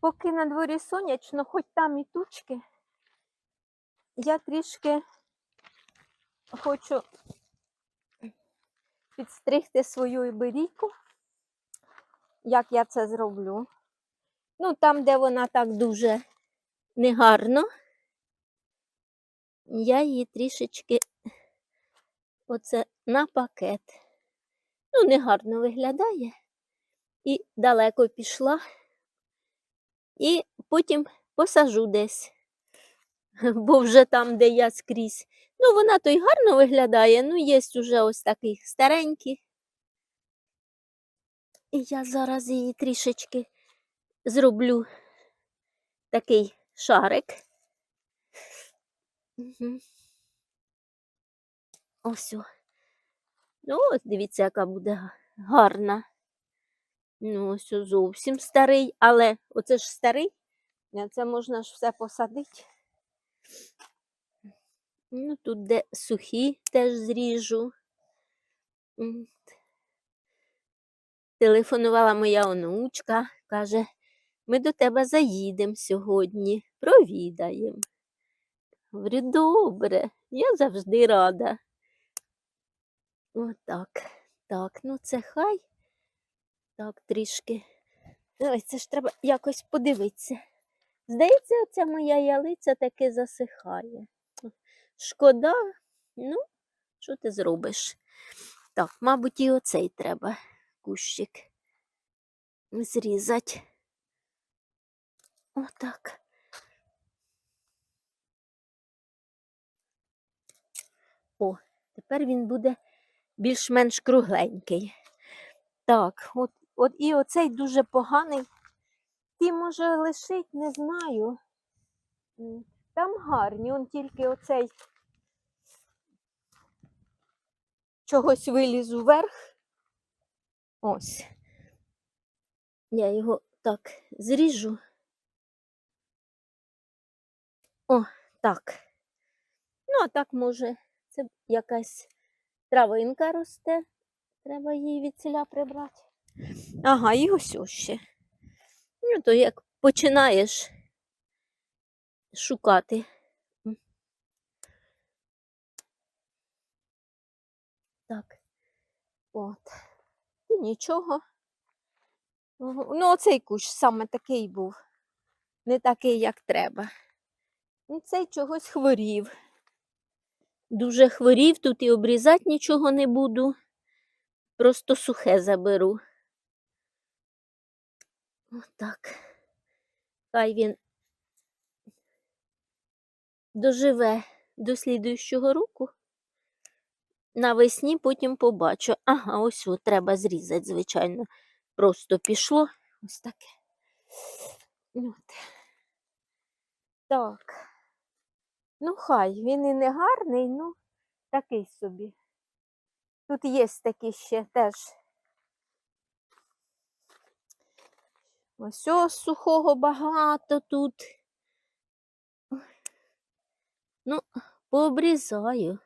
Поки на дворі сонячно, хоч там і тучки, я трішки хочу підстригти свою іберійку. Як я це зроблю? Ну, там, де вона так дуже негарно, я її трішечки оце на пакет. Ну, негарно виглядає. І далеко пішла. І потім посажу десь. Бо вже там, де я скрізь. Ну, вона то й гарно виглядає, ну, є вже ось такий старенький. І я зараз її трішечки зроблю такий шарик. Угу. Ось. Ну, ось дивіться, яка буде гарна. Ну, ось зовсім старий, але оце ж старий, а це можна ж все посадити. Ну, тут де сухі теж зріжу. Телефонувала моя онучка, каже, ми до тебе заїдемо сьогодні, провідаємо. Говорю, добре, я завжди рада. Отак. Так, ну це хай. Так, трішки. Ой, це ж треба якось подивитися. Здається, оця моя ялиця таки засихає. Шкода, ну, що ти зробиш? Так, мабуть, і оцей треба кущик зрізати. Отак. О, тепер він буде більш-менш кругленький. Так, от, от і оцей дуже поганий. Ті, може, лишить, не знаю. Там гарні, он тільки оцей чогось виліз уверх. Ось. Я його так зріжу. О, так. Ну, а так, може, це якась травинка росте. Треба її від ціля прибрати. Ага, і ось ось ще. Ну, то як починаєш шукати. Так. От. І нічого. Ну, оцей кущ саме такий був. Не такий, як треба. Ну, Цей чогось хворів. Дуже хворів, тут і обрізати нічого не буду. Просто сухе заберу. Отак. Хай він доживе до слідуючого року. Навесні потім побачу. Ага, ось от треба зрізати, звичайно. Просто пішло. Ось таке. От. Так. Ну, хай, він і не гарний, ну, такий собі. Тут є такі ще теж. Ось сухого багато тут. Ну, пообрізаю.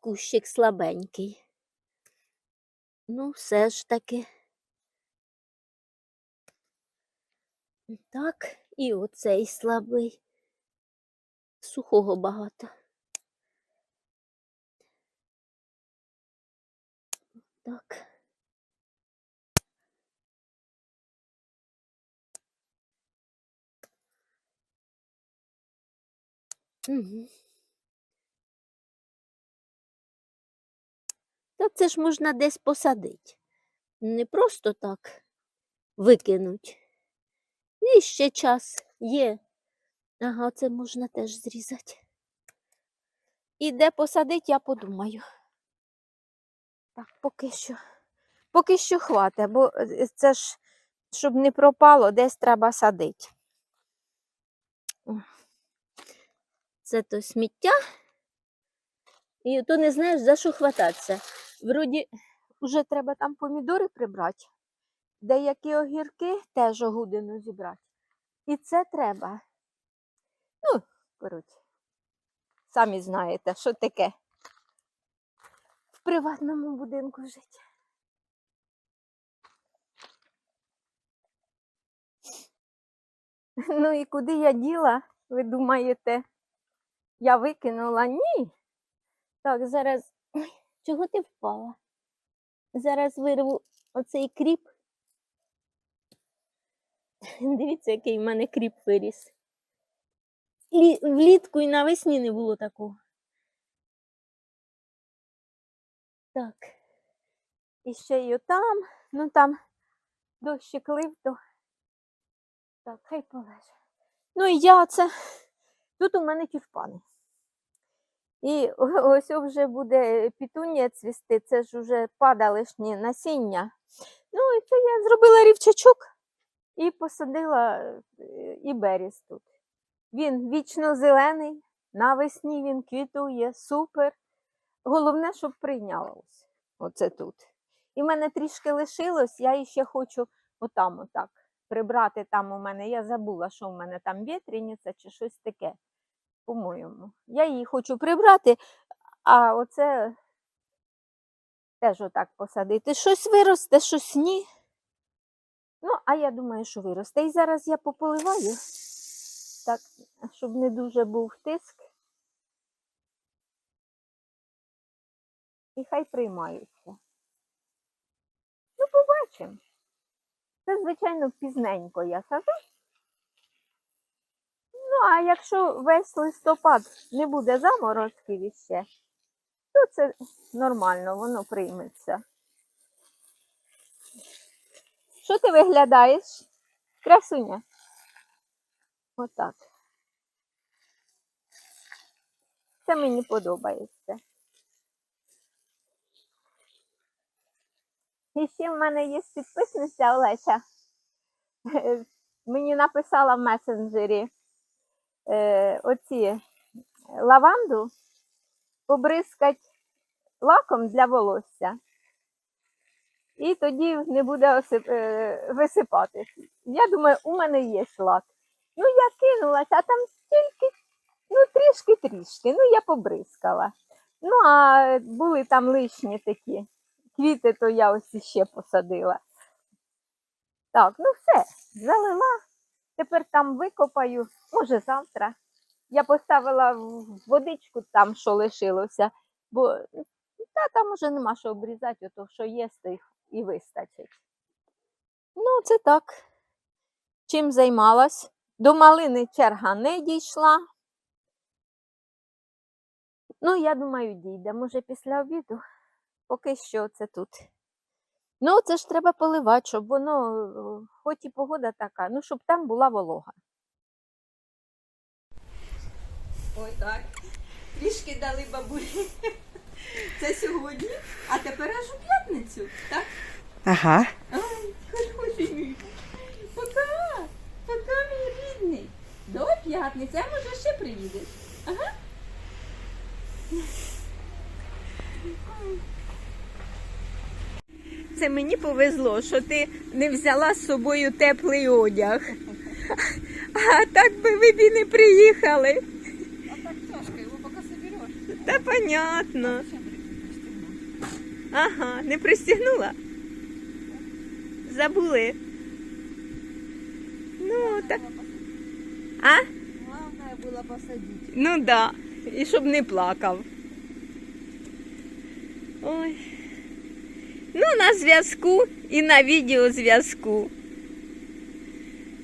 Кущик слабенький. Ну, все ж таки. Так, і оцей слабий. Сухого багато. Так. Та це ж можна десь посадити. Не просто так викинуть. І ще час є. Ага, це можна теж зрізати. І де посадити, я подумаю. Так, поки що. Поки що хватить, бо е, це ж, щоб не пропало, десь треба садити. Це то сміття. І то не знаєш, за що хвататися. Вроді, вже треба там помідори прибрати, деякі огірки теж огудину зібрати. І це треба. Ну, коротше, самі знаєте, що таке в приватному будинку жити. Ну і куди я діла, ви думаєте? Я викинула? Ні. Так, зараз. Чого ти впала? Зараз вирву оцей кріп. Дивіться, який в мене кріп виріс. Лі... Влітку і навесні не було такого. Так. І ще й отам, ну там дощик лив, то так, хай полеже. Ну і я це. Тут у мене тюльпани. І ось вже буде пітунія цвісти, це ж вже падалишні насіння. Ну, і це я зробила рівчачок і посадила е, і беріз тут. Він вічно зелений, навесні він квітує, супер. Головне, щоб прийнялось. Оце тут. І в мене трішки лишилось, я іще хочу отам отак прибрати там у мене. Я забула, що в мене там вітряниця чи щось таке, по-моєму. Я її хочу прибрати, а оце теж отак посадити. Щось виросте, щось ні. Ну, а я думаю, що виросте. І зараз я пополиваю, так, щоб не дуже був тиск. І хай приймаються. Ну, побачимо. Це, звичайно, пізненько я сажу. Ну, а якщо весь листопад не буде заморозків іще, то це нормально, воно прийметься. Що ти виглядаєш? Красуня? Отак. Це мені подобається. І ще в мене є підписниця Олеся. Мені написала в месенджері е, оці лаванду побризкать лаком для волосся. І тоді не буде осип... е. Я думаю, у мене є лак. Ну, я кинулася, а там стільки, ну, трішки-трішки. Ну, я побризкала. Ну, а були там лишні такі квіти, то я ось іще посадила. Так, ну все, залила. Тепер там викопаю, може завтра. Я поставила водичку там, що лишилося, бо та, там уже нема що обрізати, ото що є, то і вистачить. Ну, це так. Чим займалась? До малини черга не дійшла. Ну, я думаю, дійде. Може, після обіду. Поки що це тут. Ну, це ж треба поливати, щоб воно, хоч і погода така, ну, щоб там була волога. Ой, так. Трішки дали бабулі. Це сьогодні, а тепер аж у п'ятницю, так? Ага. Ай, хоч хоч мій. Пока, пока мій рідний. До п'ятниці, а може ще приїдеш. Ага. Це мені повезло, що ти не взяла з собою теплий одяг. А так би ви б і не приїхали. А так тяжко, його поки собереш. Та понятно. Ага, не пристігнула? Забули. Ну, так. А? Главное було посадити. Ну да. І щоб не плакав. Ой. Ну, на зв'язку і на відеозв'язку.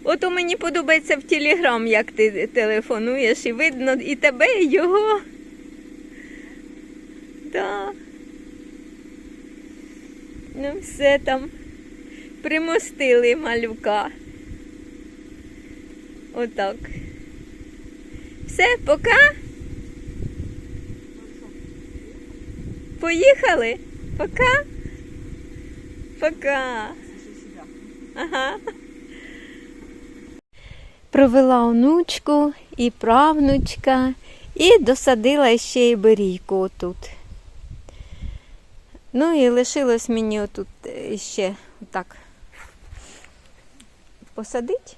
Ото мені подобається в Телеграм, як ти телефонуєш, і видно і тебе, і його. Да. Ну, все там. Примостили малюка. Отак. Все, пока. Поїхали? Пока? Пока. Ага. Провела онучку і правнучка і досадила ще й берійку тут. Ну і лишилось мені отут е, ще так посадити.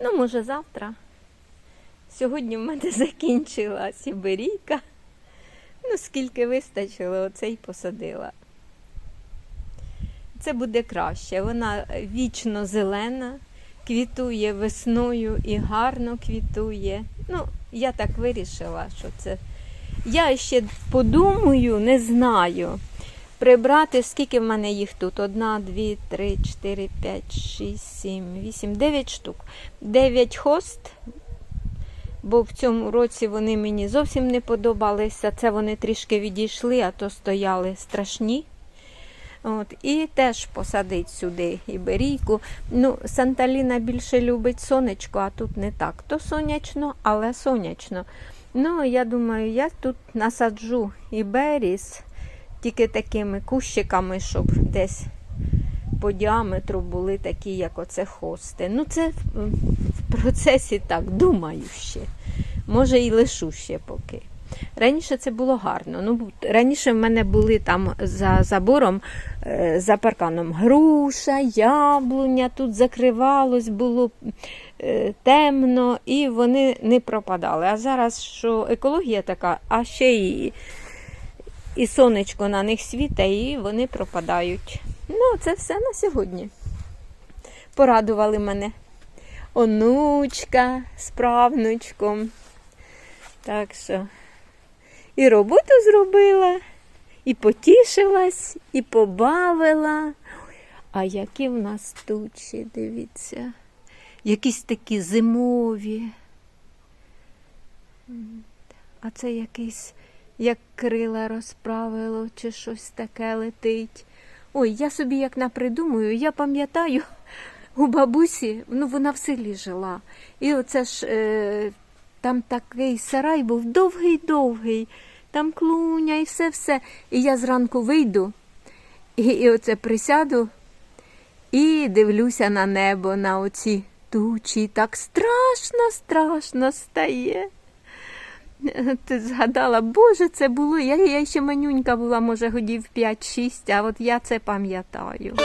Ну, може, завтра. Сьогодні в мене закінчилась іберійка. Ну, скільки вистачило, оце й посадила. Це буде краще. Вона вічно зелена, квітує весною і гарно квітує. Ну, я так вирішила, що це. Я ще подумаю, не знаю. Прибрати, скільки в мене їх тут? Одна, дві, три, чотири, п'ять, шість, сім, вісім, дев'ять штук. Дев'ять хост, бо в цьому році вони мені зовсім не подобалися. Це вони трішки відійшли, а то стояли страшні. От, і теж посадить сюди іберійку. Ну, Санталіна більше любить сонечко, а тут не так. То сонячно, але сонячно. Ну, я думаю, я тут насаджу іберіс тільки такими кущиками, щоб десь по діаметру були такі, як оце хости. Ну, це в, процесі так, думаю ще. Може, і лишу ще поки. Раніше це було гарно. Ну, раніше в мене були там за забором, е, за парканом груша, яблуня, тут закривалось, було е, темно, і вони не пропадали. А зараз що екологія така, а ще і, і сонечко на них світає, і вони пропадають. Ну, це все на сьогодні. Порадували мене. Онучка з правнучком. Так що і роботу зробила, і потішилась, і побавила. А які в нас тучі, дивіться, якісь такі зимові. А це якийсь, як крила розправило, чи щось таке летить. Ой, я собі як напридумую, я пам'ятаю, у бабусі, ну вона в селі жила. І оце ж е, там такий сарай був довгий-довгий, там клуня і все-все. І я зранку вийду і, і оце присяду і дивлюся на небо, на оці тучі. Так страшно, страшно стає. Ти згадала, Боже, це було. Я, я ще манюнька була, може, годів 5-6, а от я це пам'ятаю.